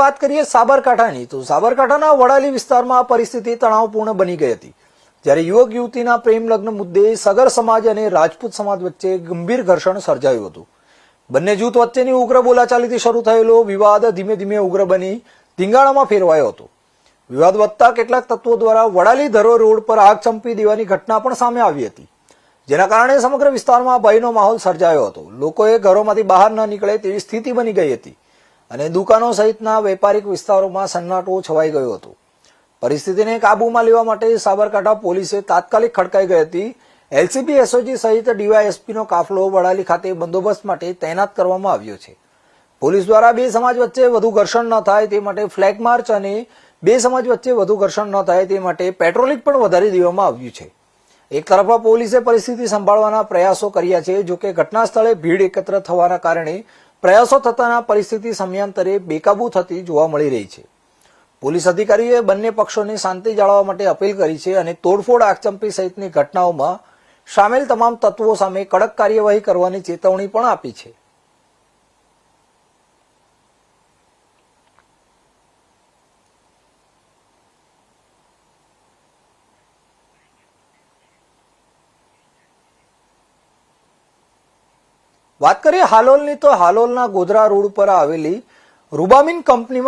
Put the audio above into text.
વાત કરીએ સાબરકાંઠાની, તો સાબરકાંઠાના વડાલી વિસ્તારમાં આ પરિસ્થિતિ તણાવપૂર્ણ બની ગઈ હતી. જ્યારે યુવક યુવતીના પ્રેમ લગ્ન મુદ્દે સગર સમાજ અને રાજપૂત સમાજ વચ્ચે ગંભીર ઘર્ષણ સર્જાયું હતું. બંને જૂથ વચ્ચેની ઉગ્ર બોલાચાલીથી શરૂ થયેલો વિવાદ ધીમે ધીમે ઉગ્ર બની ધીંગાણામાં ફેરવાયો હતો. વિવાદ વધતા કેટલાક તત્વો દ્વારા વડાલી ધરો રોડ પર આગ ચંપી દેવાની ઘટના પણ સામે આવી હતી. જેના કારણે સમગ્ર વિસ્તારમાં ભયનો માહોલ સર્જાયો હતો. લોકોએ ઘરોમાંથી બહાર ન નીકળે તેવી સ્થિતિ બની ગઈ હતી. અને દુકાનો સહિતના વેપારિક વિસ્તારોમાં સન્નાટો છવાઈ ગયો હતો. પરિસ્થિતિને કાબૂમાં લેવા માટે સાબરકાંઠા પોલીસે તાત્કાલિક ખડકાઈ ગઈ હતી. એલસીબી, એસઓજી સહિત ડીવાયએસપીનો કાફલો વડાલી ખાતે બંદોબસ્ત માટે તૈનાત કરવામાં આવ્યો છે. પોલીસ દ્વારા બે સમાજ વચ્ચે વધુ ઘર્ષણ ન થાય તે માટે ફ્લેગ માર્ચ અને બે સમાજ વચ્ચે વધુ ઘર્ષણ ન થાય તે માટે પેટ્રોલિંગ પણ વધારી દેવામાં આવ્યું છે. એક તરફ પોલીસે પરિસ્થિતિ સંભાળવાના પ્રયાસો કર્યા છે, જોકે ઘટના સ્થળે ભીડ એકત્ર થવાના કારણે પ્રયાસો થતાના પરિસ્થિતિ સમયાંતરે બેકાબૂ થતી જોવા મળી રહી છે. પોલીસ અધિકારીએ બંને પક્ષોને શાંતિ જાળવવા માટે અપીલ કરી છે અને તોડફોડ આગચંપી સહિતની ઘટનાઓમાં સામેલ તમામ તત્વો સામે કડક કાર્યવાહી કરવાની ચેતવણી પણ આપી છે. વાત કરીએ હાલોલની તો હાલોલના ગોધરા રોડ પર આવેલી રૂબામિન કંપનીમાં